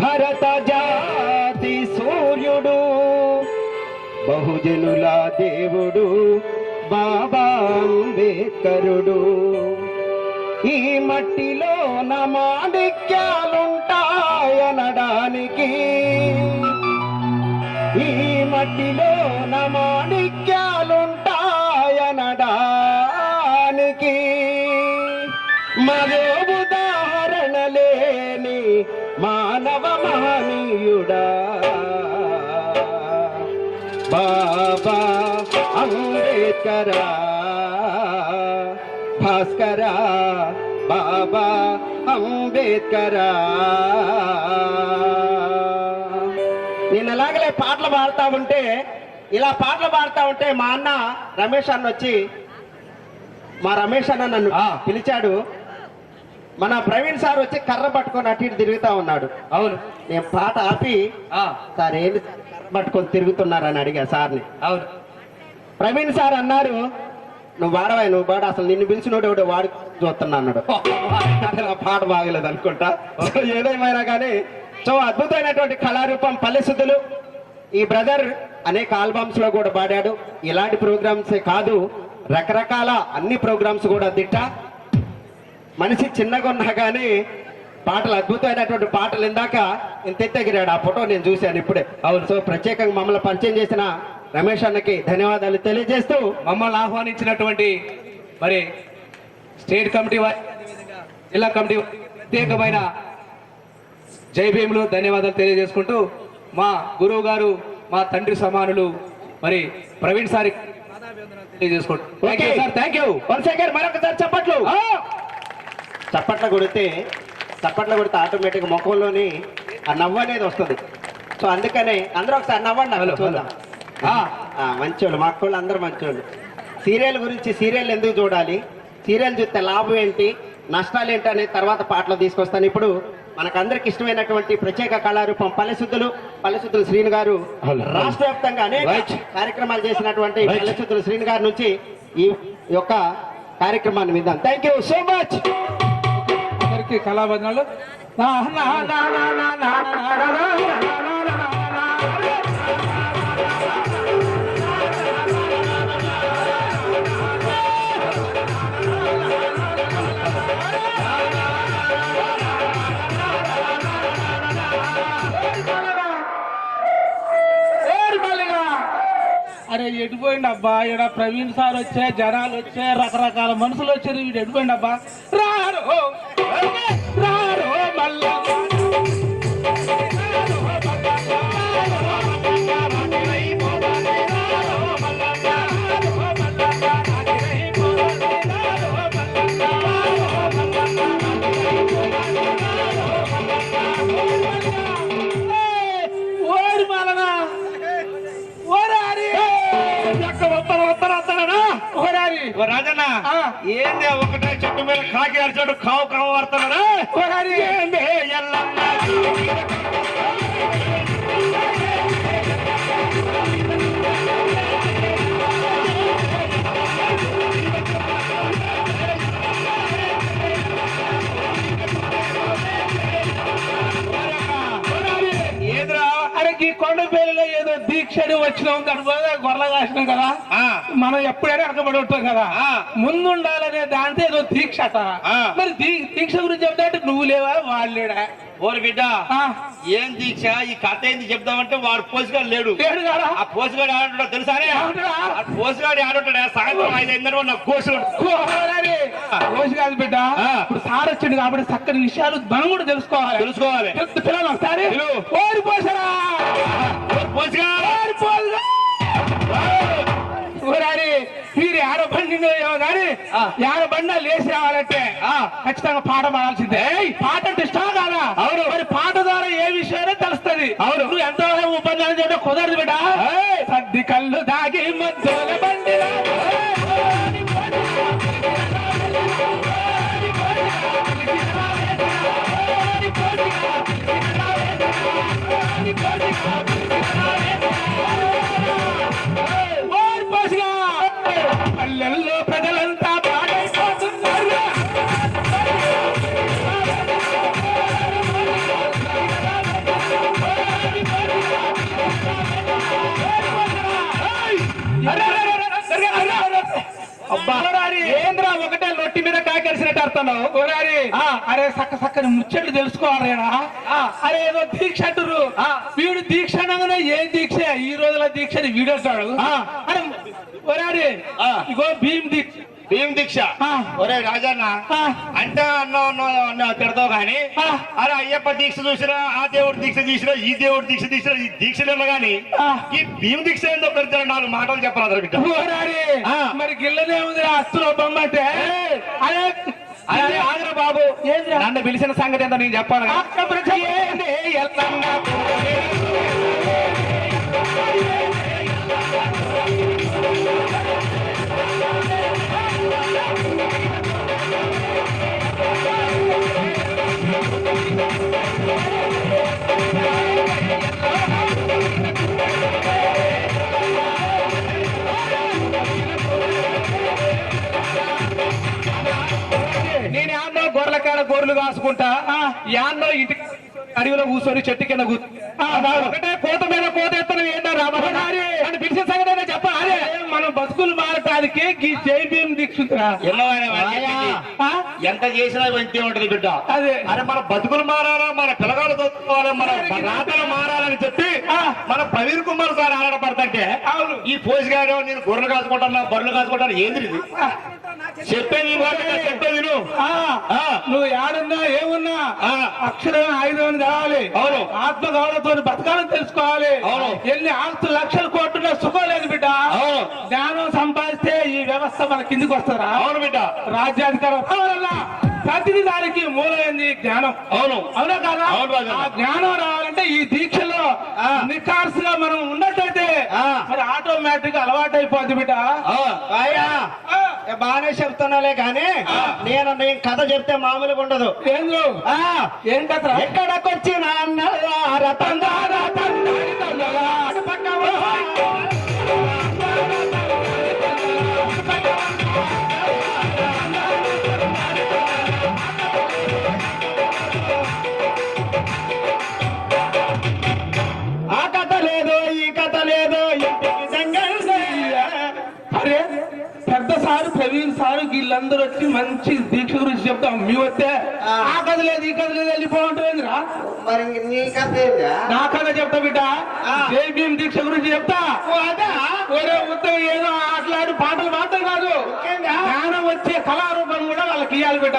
భరత జాతి సూర్యుడు బహుజనుల దేవుడు బాబా అంబేద్కరుడు. ఈ మట్టిలో నమాణిక్యాలుంటాయనడానికి ఈ మట్టిలో నమాణి మానవ మహనీయుడా. బాబా అంబేద్కరా. భాస్కరా బాబా అంబేద్కరా. నేను ఎలాగలే పాటలు పాడుతా ఉంటే ఇలా పాటలు పాడుతా ఉంటే మా అన్న రమేష్ అన్న వచ్చి మా రమేష్ అన్న నన్ను. పిలిచాడు. మన ప్రవీణ్ సార్ వచ్చి కర్ర పట్టుకొని అటు ఇటు తిరుగుతా ఉన్నాడు. అవును. నేను పాట ఆపి ఆ, సార్ ఏంటి పట్టుకొని తిరుగుతున్నారని అడిగా సార్ని. అవును. ప్రవీణ్ సార్ అన్నారు నువ్వు వాడవా నువ్వు వాడు అసలు నిన్ను పిలిచినోడు ఎవడో వాడు చూస్తున్నా అన్నాడు. పాట బాగలేదు అనుకుంటా. ఏదేమైనా కానీ సో అద్భుతమైనటువంటి కళారూపం పల్లెశుద్ధులు ఈ బ్రదర్ అనేక ఆల్బమ్స్లో కూడా పాడాడు. ఇలాంటి ప్రోగ్రామ్స్ కాదు రకరకాల అన్ని ప్రోగ్రామ్స్ కూడా దిట్ట. మనిషి చిన్నగా ఉన్నా కానీ పాటలు అద్భుతమైనటువంటి పాటలు ఇందాక ఇంత ఎత్తగిరాడు. ఆ ఫోటో నేను చూశాను ఇప్పుడే. అవును సో ప్రత్యేకంగా మమ్మల్ని పరిచయం చేసిన రమేష్ అన్నకి ధన్యవాదాలు తెలియజేస్తూ మమ్మల్ని ఆహ్వానించినటువంటి మరి స్టేట్ కమిటీ జిల్లా కమిటీ ప్రత్యేకమైన జై భీములు ధన్యవాదాలు తెలియజేసుకుంటూ మా గురువు గారు మా తండ్రి సమానులు మరి ప్రవీణ్ సారి తెలియజేసుకుంటూ. Thank you sir thank you one second మరొకసారి చప్పట్లు. చప్పట్లు కొడితే చప్పట్లు కొడితే ఆటోమేటిక్ ముఖంలోని ఆ నవ్వు అనేది వస్తుంది. సో అందుకనే అందరూ ఒకసారి నవ్వండి హలో, చూద్దాం. మంచోళ్ళు మా అక్కోళ్ళు అందరూ మంచోళ్ళు. సీరియల్ గురించి సీరియల్ ఎందుకు చూడాలి? సీరియల్ చూస్తే లాభం ఏంటి? నష్టాలు ఏంటి అనేది తర్వాత పాటలు తీసుకొస్తాను. ఇప్పుడు మనకందరికి ఇష్టమైనటువంటి ప్రత్యేక కళారూపం పల్లెశుద్ధులు పల్లెశుద్ధులు శ్రీను గారు. రాష్ట్ర వ్యాప్తంగా అనేక. కార్యక్రమాలు చేసినటువంటి. పల్లెశుద్ధులు శ్రీను గారి నుంచి ఈ యొక్క కార్యక్రమాన్ని విందాం. థ్యాంక్ యూ సో మచ్ భక్తి నా నా నా నా నా నా అరే ఎడిపోయింది అబ్బా? ఈడ ప్రవీణ్ సార్ వచ్చే జనాలు వచ్చే రకరకాల మనుషులు వచ్చారు. వీడు ఎడిపోయింది అబ్బా? రారు రాజన్న ఏంది ఒకటే చెట్టు మీద కాకి అరిచాడు? కావు కావు అడుతున్నారా ఏదిరా? అరకి కొండ పేరు దీక్షని వచ్చినాం మీద గొర్రె కాసినాం కదా. ఆ. మనం ఎప్పుడైనా వెనకబడి ఉంటాం కదా. ముందు ఉండాలనే దాంతో ఏదో దీక్ష. మరి దీక్ష గురించి చెప్తా అంటే నువ్వు లేవా వాళ్ళు లేడా? ఓరి బిడ్డ ఏం దీక్ష? ఈ కథ ఏంది చెప్దామంటే వాడు పోసుగాడు లేడు. ఆ పోసుగాడు ఆడుంటాడు తెలుసానే? పోసుగాడు ఆడుంటాడు సాయంత్రం ఐదు అయిందని నాకు కోసుడు రోజు కాదు బిడ్డ. సార్ వచ్చిండు కాబట్టి చక్కని విషయాలు మనం కూడా తెలుసుకోవాలి. తెలుసుకోవాలి. తెలుసు పిల్లలు ఒకసారి ఆడ బండ లేచి రావాలంటే ఆ. ఖచ్చితంగా పాట పాడాల్సిందే పాట అంటే ఇష్టం కాదా అవును. మరి పాట ద్వారా ఏ విషయమైనా తెలుస్తుంది అవును. నువ్వు ఎంతో ఉపన్యాసం చేయడం కుదరదు బిడ్డ. సర్ది కళ్ళు దాగి మధ్యల మాట్లాడుతున్నావు. అరే సక్క సక్కని ముచ్చట్లు తెలుసుకోవాలరా. అరే ఏదో దీక్ష అంటుర్రు ఆ. వీడు దీక్ష అనగానే ఏ దీక్ష ఈ రోజుల దీక్షని వీడొస్తాడు. అరే ఒరారి ఆ. ఇగో భీమ్ దీక్ష భీమ్ దీక్ష. ఒరే రాజన్న. అంటే అన్న అన్న తిడతావు కానీ. అరే అయ్యప్ప దీక్ష చూసినా ఆ దేవుడి దీక్ష తీసినా ఈ దేవుడి దీక్ష తీసినా ఈ దీక్షలేమో గాని. ఈ భీమ్ దీక్ష ఏందో పెద్ద నాలుగు మాటలు చెప్పరాదు. మరి గిల్లనే ఉంది అస్తులో బొమ్మ అంటే అరే బాబు? నన్ను పిలిచిన సంగతి ఏంటో నేను చెప్పాను యాన్నో గొర్రెల కాడ గొర్రెలు కాసుకుంటా యాన్నో ఇంటి అడవిలో కూర్చొని చెట్టు కింద కూర్చో ఒకటే కోత మీద కోత ఎత్తను ఏంటో రామహరి అని పిలిచిన సంగతి ఏంటో చెప్ప అదే. మనం బతుకులు మారటానికి ఈ జై భీమ్ దీక్షుతురా? ఎంత చేసినా వెంటే ఉంటది బిడ్డ అదే. అరే మన బతుకులు మారాలా మన పిల్లగాడు చదువుకోవాలి మన రాతలు మారాలని చెప్పి. మన ప్రవీణ్ కుమార్ సార్ అవును. ఈ పోసి గారు నేను గొర్రెలు కాసుకుంటాను బర్రెలు కాసుకుంటాను ఏంది ఇది చెప్పేది చెప్పేది నువ్వు ఆ, ఆ. నువ్వు ఏడున్నా ఏమున్నా. అక్షరం ఆయుధం కావాలి అవును. ఆత్మ గౌరవంతో బతకాలని తెలుసుకోవాలి అవును. ఎన్ని ఆస్తులు లక్షలు కోట్లున్నా సుఖం లేదు బిడ్డ అవును. సంపాదిస్తే ఈ వ్యవస్థ మన కిందికి వస్తారా అవును బిడ్డ. రాజ్యాధికారం ప్రతిది దానికి మూలమైంది జ్ఞానం. అవును. అవునా కాదా. ఆ జ్ఞానం రావాలంటే ఈ దీక్షలో ఆ. నిఖార్సుగా మనం ఉన్నట్టయితే ఆ. మరి ఆటోమేటిక్ అలవాటు అయిపోద్ది బిడ్డ. అయ్యా. బాగానే చెప్తున్నాలే కానీ నేను నేను కథ చెప్తే మామూలుగా ఉండదు. ఏం కథ? ఎక్కడికొచ్చిన అన్నలార తందార అరే పెద్ద సారు ప్రవీణ్ సారు వీళ్ళందరూ వచ్చి మంచి దీక్ష గురించి చెప్తాం మీ వస్తే ఆ. కథ లేదు ఈ కథ లేదు వెళ్ళిపోతుందిరా మరి నీ కథ? నా కథ చెప్తా బిడ్డ. జై భీమ్ దీక్ష గురించి చెప్తా? ఒరే ఉత్తరం ఏదో ఆటలాడి పాటలు మాత్రం కాదు? జ్ఞానం వచ్చే కళారూపం కూడా వాళ్ళకి ఇవ్వాలి బిడ్డ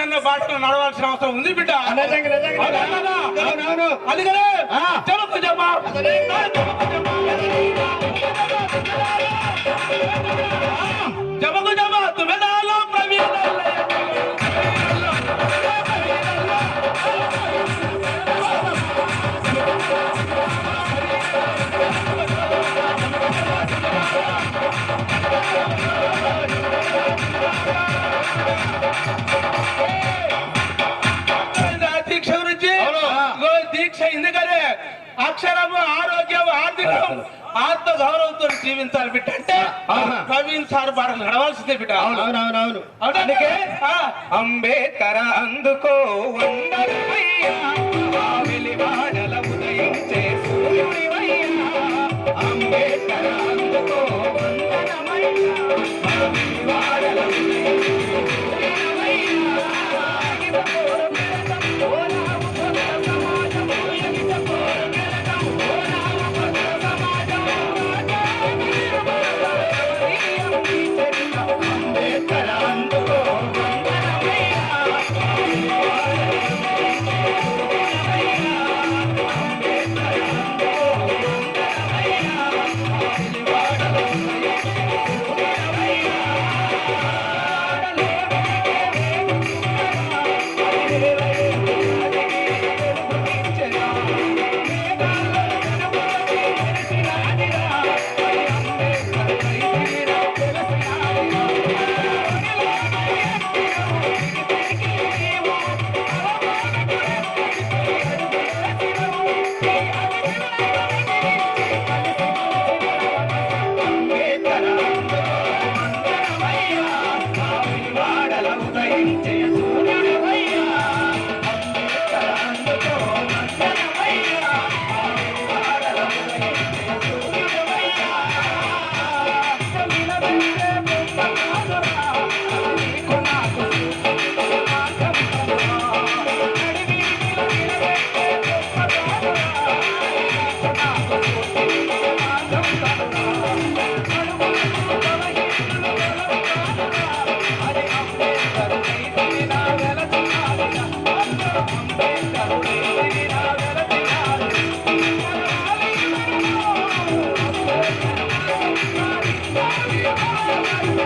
అన్న బాటలో నడవాల్సిన అవసరం ఉంది బిడ్డ. అందుకనే. జమకు జమ జీవించాలి బిడ్డ అంటే. ప్రవీణ్ సార్ బాటలు నడవాల్సిందే బిడ్డ అవునవునవును అవునా? అందుకే. అంబేద్కర అందుకో వందనమయ్యా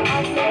Thank you.